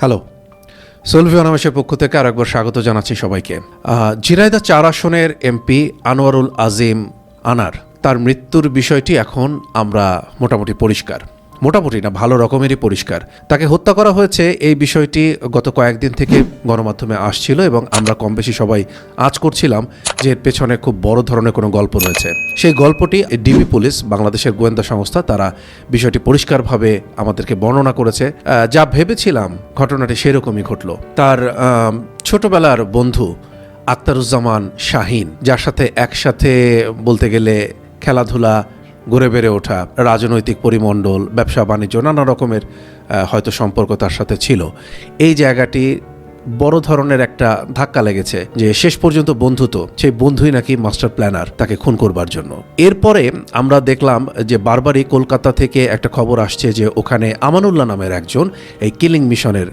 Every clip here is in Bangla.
হ্যালো সলভি অনামেশের পক্ষ থেকে আর একবার স্বাগত জানাচ্ছি সবাইকে। জিরাইদা চার আসনের এমপি আনোয়ারুল আজিম আনার, তার মৃত্যুর বিষয়টি এখন আমরা মোটামুটি পরিষ্কার। মোটামুটি না, ভালো রকমেরই পরিষ্কার। তাকে হত্যা করা হয়েছে এই বিষয়টি গত কয়েকদিন থেকে গণমাধ্যমে আসছিল এবং আমরা কম বেশি সবাই আজ করছিলাম যে এর পেছনে খুব বড় ধরনের কোনো গল্প রয়েছে। সেই গল্পটি ডিবি পুলিশ, বাংলাদেশের গোয়েন্দা সংস্থা, তারা বিষয়টি পরিষ্কারভাবে আমাদেরকে বর্ণনা করেছে। যা ভেবেছিলাম ঘটনাটি সেরকমই ঘটল। তার ছোটবেলার বন্ধু আক্তারুজ্জামান শাহিন, যার সাথে একসাথে বলতে গেলে খেলাধুলা গড়ে বেড়ে ওঠা রাজনৈতিক পরিমণ্ডল, ব্যবসা, বাণিজ্য, নানা রকমের হয়তো সম্পর্ক তার সাথে ছিল। এই জায়গাটি বড় ধরনের একটা ধাক্কা লেগেছে যে শেষ পর্যন্ত বন্ধু তো সেই বন্ধুই নাকি মাস্টার প্ল্যানার তাকে খুন করবার জন্য। এরপরে আমরা দেখলাম যে বারবারই কলকাতা থেকে একটা খবর আসছে যে ওখানে আমানুল্লাহ নামের একজন এই কিলিং মিশনের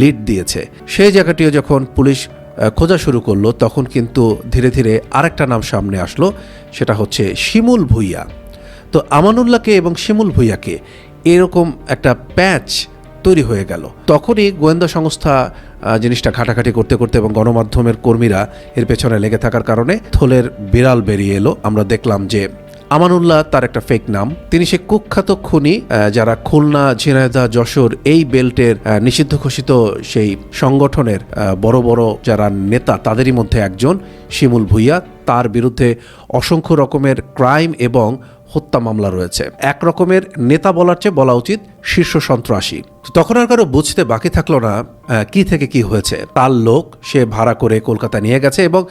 লিড দিয়েছে। সেই জায়গাটিও যখন পুলিশ খোঁজা শুরু করল, তখন কিন্তু ধীরে ধীরে আরেকটা নাম সামনে আসলো, সেটা হচ্ছে শিমুল ভুইয়া। তো আমানুল্লাহকে এবং শিমুল ভুইয়াকে এরকম একটা প্যাচ তৈরি হয়ে গেল। তখনই গোয়েন্দা সংস্থা জিনিসটা ঘাটাঘাটি করতে করতে এবং গণমাধ্যমের কর্মীরা এর পেছনে লেগে থাকার কারণে থলের বিড়াল বেরিয়ে এলো। আমরা দেখলাম যে আমানুল্লাহ তার একটা ফেক নাম। তিনি সে কুখ্যাত খুনি যারা খুলনা, ঝিনাইদহ, যশোর এই বেল্টের নিষিদ্ধ ঘোষিত সেই সংগঠনের বড় বড় যারা নেতা তাদেরই মধ্যে একজন শিমুল ভুইয়া। তার বিরুদ্ধে অসংখ্য রকমের ক্রাইম এবং হত্যা মামলা রয়েছে। এক রকমের নেতা বলার চেয়ে বলা উচিত শীর্ষ সন্ত্রাসী। তখন আর কারও বুঝতে বাকি থাকল না কি থেকে কি হয়েছে। তার লোক, সে ভাড়া করে কলকাতা নিয়ে গেছে এবং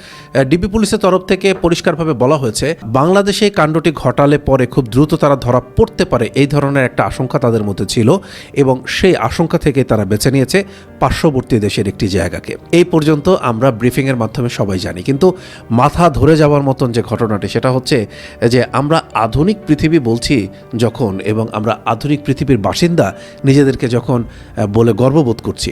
ডিবি পুলিশের তরফ থেকে পরিষ্কারভাবে বলা হয়েছে, বাংলাদেশে কাণ্ডটি ঘটালে পরে খুব দ্রুত তারা ধরা পড়তে পারে। এই ধরনের একটা আশঙ্কা তাদের মধ্যে ছিল এবং সেই আশঙ্কা থেকে তারা বেছে নিয়েছে পার্শ্ববর্তী দেশের একটি জায়গাকে। এই পর্যন্ত আমরা ব্রিফিংয়ের মাধ্যমে সবাই জানি। কিন্তু মাথা ধরে যাওয়ার মতন যে ঘটনাটি, সেটা হচ্ছে যে আমরা আধুনিক পৃথিবী বলছি যখন এবং আমরা আধুনিক পৃথিবীর বাসিন্দা নিজেদেরকে যখন বলে গর্ববোধ করছি।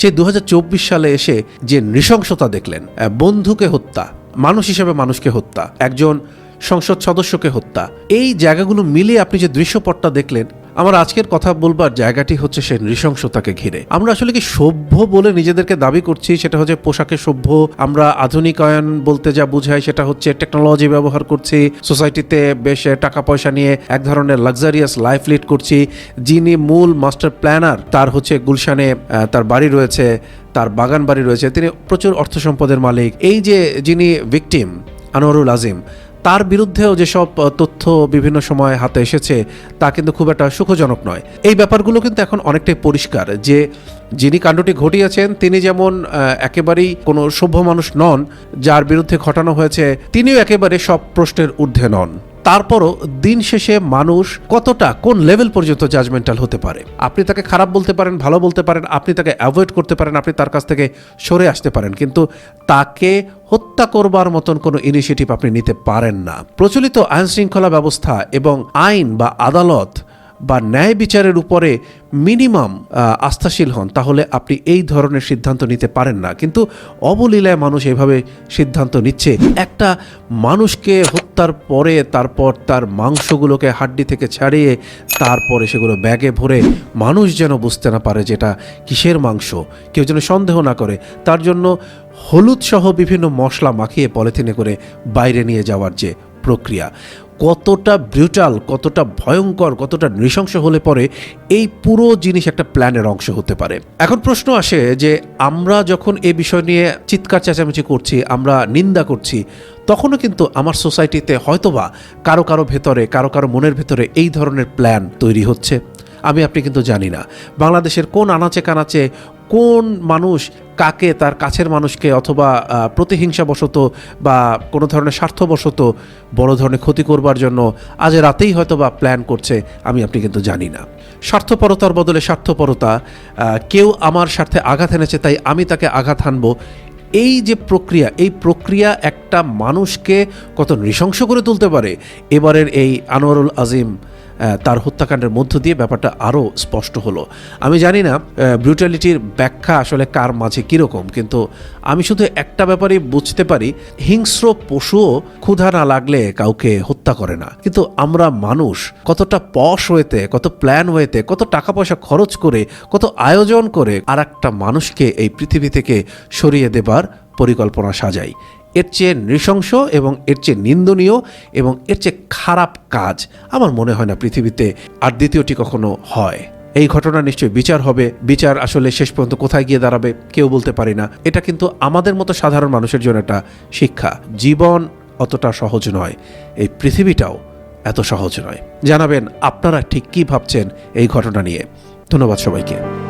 সেই দু হাজার চব্বিশ সালে এসে যে নৃশংসতা দেখলেন বন্ধুকে হত্যা, মানুষ হিসেবে মানুষকে হত্যা, একজন সংসদ সদস্যকে হত্যা, এই জায়গাগুলো মিলে আপনি যে দৃশ্যপটটা দেখলেন আমার আজকের কথা বলবার জায়গাটি হচ্ছে সেই নৃশংসতাকে ঘিরে। আমরা আসলে কি সভ্য বলে নিজেদেরকে দাবি করছি? সেটা হচ্ছে পোশাকে সভ্য। আমরা আধুনিকায়ন বলতে যা বোঝায় সেটা হচ্ছে টেকনোলজি ব্যবহার করছি। সোসাইটিতে বেশ টাকা পয়সা নিয়ে এক ধরনের লাক্সারিয়াস লাইফ লিড করছি। যিনি মূল মাস্টার প্ল্যানার তার হচ্ছে গুলশানে তার বাড়ি রয়েছে, তার বাগান বাড়ি রয়েছে। তিনি প্রচুর অর্থ সম্পদের মালিক। এই যে যিনি ভিকটিম আনোয়ারুল আজিম তার বিরুদ্ধেও যেসব তথ্য বিভিন্ন সময় হাতে এসেছে, তা কিন্তু খুব একটা সুখজনক নয়। এই ব্যাপারগুলো কিন্তু এখন অনেকটাই পরিষ্কার যে যিনি কাণ্ডটি ঘটিয়েছেন, তিনি যেমন একেবারেই কোনো সভ্য মানুষ নন, যার বিরুদ্ধে ঘটানো হয়েছে, তিনিও একেবারে সব প্রশ্নের ঊর্ধ্বে নন। তারপরও দিন শেষে মানুষ কতটা, কোন লেভেল পর্যন্ত জাজমেন্টাল হতে পারে? আপনি তাকে খারাপ বলতে পারেন, ভালো বলতে পারেন, আপনি তাকে অ্যাভয়েড করতে পারেন, আপনি তার কাছ থেকে সরে আসতে পারেন, কিন্তু তাকে হত্যা করবার মতন কোনো ইনিশিয়েটিভ আপনি নিতে পারেন না। প্রচলিত আইন শৃঙ্খলা ব্যবস্থা এবং আইন বা আদালত বা ন্যায় বিচারের উপরে মিনিমাম আস্থাশীল হন, তাহলে আপনি এই ধরনের সিদ্ধান্ত নিতে পারেন না। কিন্তু অবলীলায় মানুষ এভাবে সিদ্ধান্ত নিচ্ছে। একটা মানুষকে হত্যার পরে তারপর তার মাংসগুলোকে হাড্ডি থেকে ছাড়িয়ে তারপরে সেগুলো ব্যাগে ভরে মানুষ যেন বুঝতে না পারে যেটা কিসের মাংস, কেউ যেন সন্দেহ না করে। তার জন্য হলুদ সহ বিভিন্ন মশলা মাখিয়ে পলিথিনে করে বাইরে নিয়ে যাওয়ার যে প্রক্রিয়া। কতটা ব্রিউটাল কতটা ভয়ঙ্কর, কতটা নৃশংস হলে পরে এই পুরো জিনিস একটা প্ল্যানের অংশ হতে পারে। এখন প্রশ্ন আসে যে, আমরা যখন এই বিষয় নিয়ে চিৎকার চেঁচামেচি করছি, আমরা নিন্দা করছি, তখনও কিন্তু আমার সোসাইটিতে হয়তোবা কারও কারও ভেতরে, কারও কারও মনের ভেতরে এই ধরনের প্ল্যান তৈরি হচ্ছে। আমি আপনি কিন্তু জানি না। বাংলাদেশের কোন আনাচে কানাচে কোন মানুষ কাকে তার কাছের মানুষকে অথবা প্রতিহিংসাবশত বা কোনো ধরনের স্বার্থবশত বড় ধরনের ক্ষতি করবার জন্য আজ রাতেই হয়তো বা প্ল্যান করছে, আমি আপনি কিন্তু জানি না। স্বার্থপরতার বদলে স্বার্থপরতা কেউ আমার স্বার্থে আঘাত এনেছে তাই আমি তাকে আঘাত হানবো। এই যে প্রক্রিয়া, এই প্রক্রিয়া একটা মানুষকে কত নৃশংস করে তুলতে পারে। এবারের এই আনোয়ারুল আজিম তার হত্যাকাণ্ডের মধ্য দিয়ে ব্যাপারটা আরও স্পষ্ট হলো। আমি জানি না ব্রুটালিটির ব্যাখ্যা আসলে কার মাঝে কীরকম, কিন্তু আমি শুধু একটা ব্যাপারই বুঝতে পারি, হিংস্র পশুও ক্ষুধা না লাগলে কাউকে হত্যা করে না। কিন্তু আমরা মানুষ কতটা পশ হয়েতে, কত প্ল্যান হয়েতে, কত টাকা পয়সা খরচ করে, কত আয়োজন করে আর একটা মানুষকে এই পৃথিবী থেকে সরিয়ে দেবার পরিকল্পনা সাজাই। এর চেয়ে নৃশংস এবং এর চেয়ে নিন্দনীয় এবং এর চেয়ে খারাপ কাজ আমার মনে হয় না পৃথিবীতে আর দ্বিতীয়টি কখনো হয়। এই ঘটনা নিশ্চয়ই বিচার হবে। বিচার আসলে শেষ পর্যন্ত কোথায় গিয়ে দাঁড়াবে কেউ বলতে পারি না। এটা কিন্তু আমাদের মতো সাধারণ মানুষের জন্য একটা শিক্ষা। জীবন অতটা সহজ নয়। এই পৃথিবীটাও এত সহজ নয়। জানাবেন আপনারা ঠিক কী ভাবছেন এই ঘটনা নিয়ে। ধন্যবাদ সবাইকে।